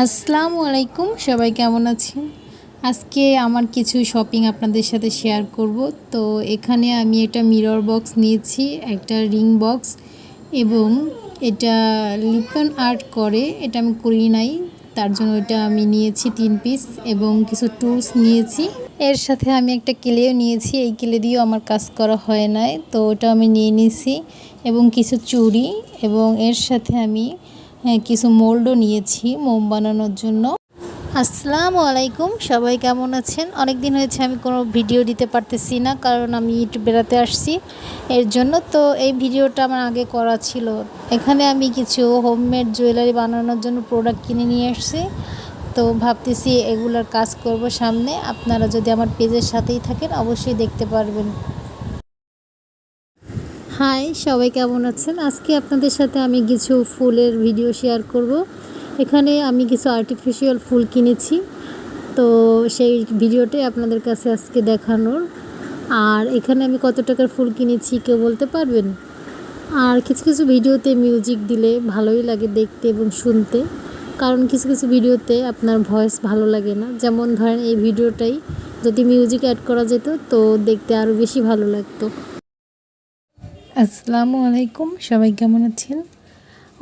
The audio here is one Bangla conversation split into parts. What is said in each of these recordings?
আসসালামু আলাইকুম, সবাই কেমন আছেন? আজকে আমার কিছু শপিং আপনাদের সাথে শেয়ার করব। তো এখানে আমি একটা মিরর বক্স নিয়েছি, একটা রিং বক্স এবং এটা লিপন আর্ট করে, এটা আমি করি নাই, তার জন্য এটা আমি নিয়েছি তিন পিস এবং কিছু টুলস নিয়েছি। এর সাথে আমি একটা কেলেও নিয়েছি, এই কেলে দিয়েও আমার কাজ করা হয় নাই, তো ওটা আমি নিয়ে নিয়েছি এবং কিছু চুড়ি এবং এর সাথে আমি হ্যাঁ কিছু মোল্ডও নিয়েছি মোম বানানোর জন্য। আসসালামু আলাইকুম, সবাই কেমন আছেন? অনেক দিন হয়েছে আমি কোনো ভিডিও দিতে পারতেছি না, কারণ আমি একটু বেড়াতে আসছি। এর জন্য তো এই ভিডিওটা আমার আগে করা ছিল। এখানে আমি কিছু হোমমেড জুয়েলারি বানানোর জন্য প্রোডাক্ট কিনে নিয়ে আসছি। তো ভাবতেছি এগুলার কাজ করব সামনে। আপনারা যদি আমার পেজের সাথেই থাকেন, অবশ্যই দেখতে পারবেন। হাই, সবাই কেমন আছেন? আজকে আপনাদের সাথে আমি কিছু ফুলের ভিডিও শেয়ার করব। এখানে আমি কিছু আর্টিফিশিয়াল ফুল কিনেছি। তো সেই ভিডিওটাই আপনাদের কাছে আজকে দেখানোর। আর এখানে আমি কত টাকার ফুল কিনেছি কেউ বলতে পারবেন? আর কিছু কিছু ভিডিওতে মিউজিক দিলে ভালোই লাগে দেখতে এবং শুনতে। কারণ কিছু কিছু ভিডিওতে আপনার ভয়েস ভালো লাগে না। যেমন ধরেন এই ভিডিওটাই যদি মিউজিক অ্যাড করা যেত, তো দেখতে আরও বেশি ভালো লাগতো। আসসালামু আলাইকুম, সবাই কেমন আছেন?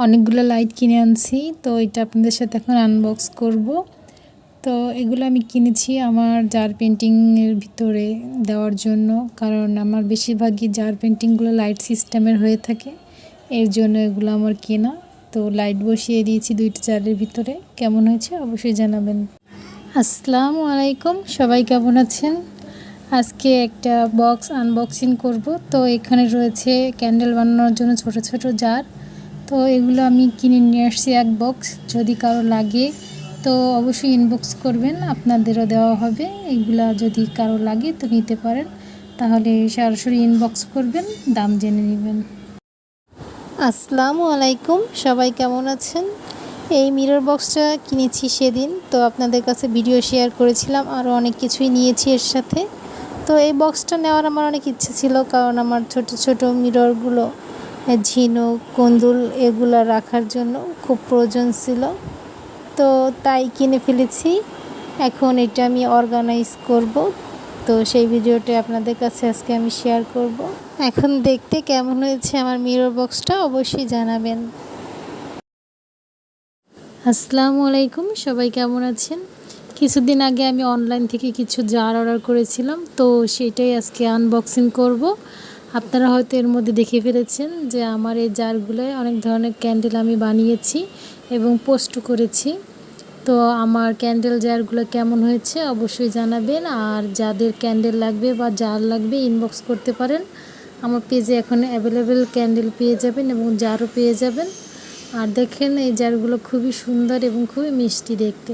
অনেকগুলো লাইট কিনে আনছি, তো এটা আপনাদের সাথে এখন আনবক্স করব। তো এগুলো আমি কিনেছি আমার জার পেন্টিংয়ের ভিতরে দেওয়ার জন্য, কারণ আমার বেশিরভাগই জার পেন্টিংগুলো লাইট সিস্টেমের হয়ে থাকে, এর জন্য এগুলো আমার কেনা। তো লাইট বসিয়ে দিয়েছি দুইটা জারের ভিতরে, কেমন হয়েছে অবশ্যই জানাবেন। আসসালামু আলাইকুম, সবাই কেমন আছেন? আজকে একটা বক্স আনবক্সিং করব। তো এখানে রয়েছে ক্যান্ডেল বানানোর জন্য ছোট ছোট জার তো এগুলো আমি কিনে নিয়ে আসছি এক বক্স যদি কারও লাগে। তো অবশ্যই ইনবক্স করবেন, আপনাদেরও দেওয়া হবে। এগুলা যদি কারও লাগে তো নিতে পারেন। তাহলে সরাসরি ইনবক্স করবেন, দাম জেনে নেবেন। আসসালামু আলাইকুম, সবাই কেমন আছেন? এই মিরর বক্সটা কিনেছি সেদিন। তো আপনাদের কাছে ভিডিও শেয়ার করেছিলাম আরও অনেক কিছুই নিয়েছি এর সাথে। তো এই বক্সটা নেওয়ার আমার অনেক ইচ্ছে ছিল, কারণ আমার ছোট ছোট মিররগুলো ঝিনুক, কুন্দুল এগুলো রাখার জন্য খুব প্রয়োজন ছিল। তো তাই কিনে ফেলেছি। এখন এটা আমি অর্গানাইজ করব। তো সেই ভিডিওটা আপনাদের কাছে আজকে আমি শেয়ার করব। এখন দেখতে কেমন হয়েছে আমার মিরর বক্সটা অবশ্যই জানাবেন। আসসালামু আলাইকুম, সবাই কেমন আছেন? কিছুদিন আগে আমি অনলাইন থেকে কিছু জার অর্ডার করেছিলাম, তো সেটাই আজকে আনবক্সিং করব। আপনারা হয়তো এর মধ্যে দেখে ফেলেছেন যে আমার এই জারগুলোয় অনেক ধরনের ক্যান্ডেল আমি বানিয়েছি এবং পোস্ট করেছি। তো আমার ক্যান্ডেল জারগুলো কেমন হয়েছে অবশ্যই জানাবেন, আর যাদের ক্যান্ডেল লাগবে বা জার লাগবে ইনবক্স করতে পারেন। আমার পেজে এখন অ্যাভেলেবেল ক্যান্ডেল পেয়ে যাবেন এবং জারও পেয়ে যাবেন। আর দেখেন এই জারগুলো খুবই সুন্দর এবং খুবই মিষ্টি দেখতে।